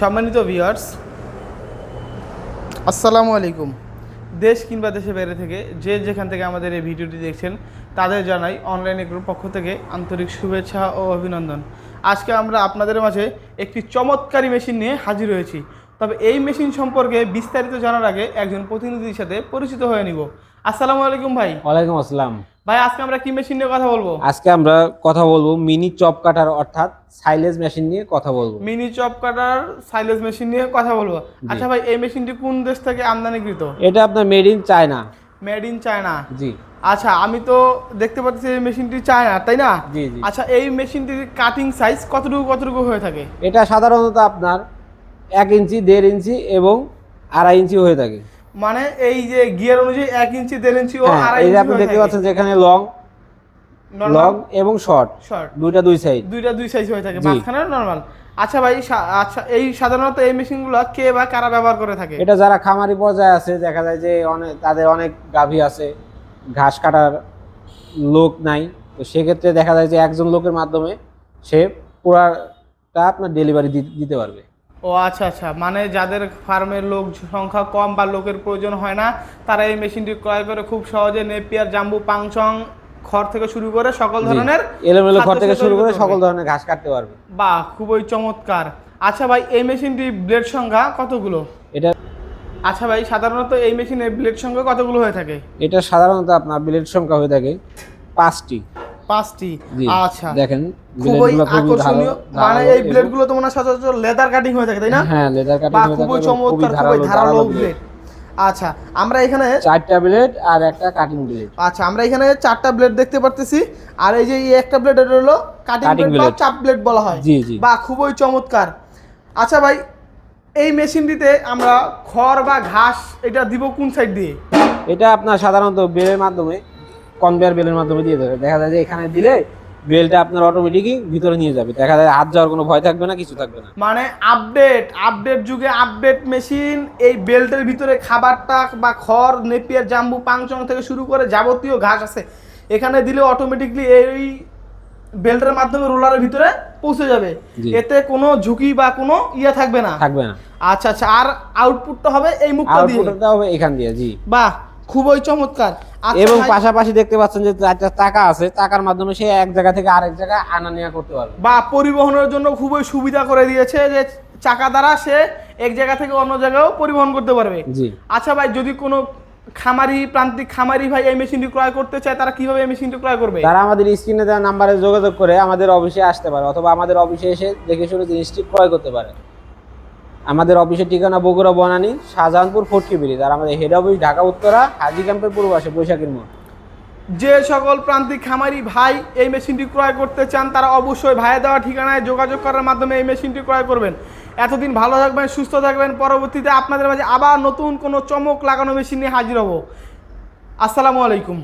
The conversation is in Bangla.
সম্মানিত ভিউয়ার্স আসসালামু আলাইকুম। দেশ কিংবা দেশের বাইরে থেকে যে যেখান থেকে আমাদের এই ভিডিওটি দেখছেন তাদের জানাই অনলাইন গ্রুপ পক্ষ থেকে আন্তরিক শুভেচ্ছা ও অভিনন্দন। আজকে আমরা আপনাদের মাঝে একটি চমৎকারী মেশিন নিয়ে হাজির হয়েছি। তবে এই মেশিন সম্পর্কে বিস্তারিত জানার আগে একজন প্রতিনিধির সাথে পরিচিত হয়ে নিব। আসসালামু আলাইকুম ভাই। ওয়ালাইকুম আসসালাম। ভাই আজকে আমরা কি মেশিন নিয়ে কথা বলব? আজকে আমরা কথা বলব মিনি চপ কাটার অর্থাৎ সাইলেজ মেশিন নিয়ে কথা বলব। Mini chop cutter silage machine নিয়ে কথা বলব। আচ্ছা ভাই এই মেশিনটি কোন দেশ থেকে আমদানিকৃত? এটা আপনার made in China made in China জি। আচ্ছা আমি তো দেখতে পাচ্ছি এই মেশিনটি চায়না তাই না? জি জি। আচ্ছা এই মেশিনটির কাটিং সাইজ কতটুকু কতটুকু হয়ে থাকে? এটা সাধারণত আপনার এক ইঞ্চি দেড় ইঞ্চি এবং আড়াই ইঞ্চি হয়ে থাকে। মানে এই যে গিয়ার অনুযায়ী এক ইঞ্চি দেড় ইঞ্চি ও হ্যাঁ আড়াই এই যে ইঞ্চি আপনি দেখতে পাচ্ছেন যেখানে লং লং এবং শর্ট। শর্ট দুইটা দুই সাইজ দুইটা দুই সাইজ হয়ে থাকে। মাঝখানে নর্মাল আচ্ছা ভাই আচ্ছা এই সাধারণত এই মেশিনগুলো কে বা কারা ব্যবহার করে থাকে? এটা যারা খামারি পর্যায়ে আছে দেখা যায় যে অনেক তাদের অনেক গাভী আছে ঘাস কাটার লোক নাই। তো সেক্ষেত্রে দেখা যায় যে একজন লোকের মাধ্যমে সে পুরাটা আপনার ডেলিভারি দিতে পারবে। ও আচ্ছা আচ্ছা। মানে যাদের ফার্মের লোক সংখ্যা কম বা লোকের প্রয়োজন হয় না তারা এই মেশিনটি ক্রয় করে খুব সহজে নেপিয়ার জাম্বু পাংচং খড় থেকে শুরু করে সকল ধরনের এলোমেলো খাদ্য থেকে শুরু করে সকল ধরনের ঘাস কাটতে পারবে। বাহ খুবই চমৎকার। আচ্ছা ভাই এই মেশিনটি ব্লেড সংখ্যা কতগুলো? এটা আচ্ছা ভাই সাধারণত এই মেশিনে ব্লেড সংখ্যা কতগুলো হয়ে থাকে? এটা সাধারণত আপনার ব্লেড সংখ্যা হয়ে থাকে পাঁচটি। পাঁচটি। আচ্ছা। দেখেন খুবই আকর্ষণীয়। মানে এই এবং- ব্লেডগুলো তো মনে সচরাচর লেদার কাটিং হয়ে থাকে তাই না? হ্যাঁ লেদার কাটিং হয়ে থাকে খুবই চমৎকার খুবই ধারালো ধারালো ধারালো ব্লেড আচ্ছা আমরা এখানে চারটা ব্লেড আর একটা কাটিং ব্লেড আচ্ছা আমরা এখানে চারটা ব্লেড দেখতে পারতেছি। আর এই যে এই একটা ব্লেড এটা হলো কাটিং Cutting ব্লেড বা blade। চাপ ব্লেড বলা হয়। জি জি। বা খুবই চমৎকার। আচ্ছা ভাই এই মেশিনটিতে আমরা খড় বা ঘাস এটা দিব কোন সাইড দিয়ে? এটা আপনার সাধারণত বেলের মাধ্যমে কনভেয়ার বেলের মাধ্যমে দিয়ে দেবে। দেখা যায় যে এখানে দিলে বেলটা আপনার অটোমেটিকই ভিতরে নিয়ে যাবে। দেখা যায় হাত যাওয়ার কোনো ভয় থাকবে না কিছু থাকবে না। মানে আপডেট আপডেট যুগে আপডেট মেশিন এই বেল্টের ভিতরে খাবারটা বা খড় নেপিয়ার জাম্বু পাংচং থেকে শুরু করে যাবতীয় ঘাস আছে। এখানে দিলে অটোমেটিকলি এই বেল্টের মাধ্যমে রোলারের ভিতরে পৌঁছে যাবে। এতে কোনো ঝুঁকি বা কোনো ইয়ে থাকবে না। থাকবে না। আচ্ছা আচ্ছা আর আউটপুটটা হবে এই মুখটা দিয়ে। আউটপুটটা হবে এখান দিয়ে জি। বাহ! খুবই চমৎকার। আচ্ছা এবং পাশাপাশি দেখতে পাচ্ছেন যে টাকা আছে টাকার মাধ্যমে সে এক জায়গা থেকে আরেক জায়গায় আনা নেওয়া করতে পারবে। বা পরিবহনের জন্য খুবই সুবিধা করে দিয়েছে যে চাকা দ্বারা সে এক জায়গা থেকে অন্য জায়গায়ও পরিবহন করতে পারবে। জি। আচ্ছা ভাই যদি কোনো খামারি প্রান্তিক খামারি ভাই এই মেশিনটি ক্রয় করতে চায় তারা কীভাবে এই মেশিনটি ক্রয় করবে? তারা আমাদের স্ক্রিনে দেওয়া নাম্বারে যোগাযোগ করে আমাদের অফিসে আসতে পারে অথবা আমাদের অফিসে এসে দেখে শুনে জিনিসটি ক্রয় করতে পারে। আমাদের অফিসের ঠিকানা বগুড়া বনানী, শাহজাহানপুর ফোর্টি ব্রিজ আর আমাদের হেড অফিস ঢাকা, উত্তরা, হাজি ক্যাম্পের পূর্ব বৈশাখীর মোড়। যে সকল প্রান্তিক খামারি ভাই এই মেশিনটি ক্রয় করতে চান, তারা অবশ্যই ভাইয়ে দেওয়া ঠিকানায় যোগাযোগ করার মাধ্যমে এই মেশিনটি ক্রয় করবেন। এতদিন ভালো থাকবেন, সুস্থ থাকবেন। পরবর্তীতে আপনাদের মাঝে আবার নতুন কোনো চমক লাগানো মেশিন নিয়ে হাজির হব। আসসালামু আলাইকুম।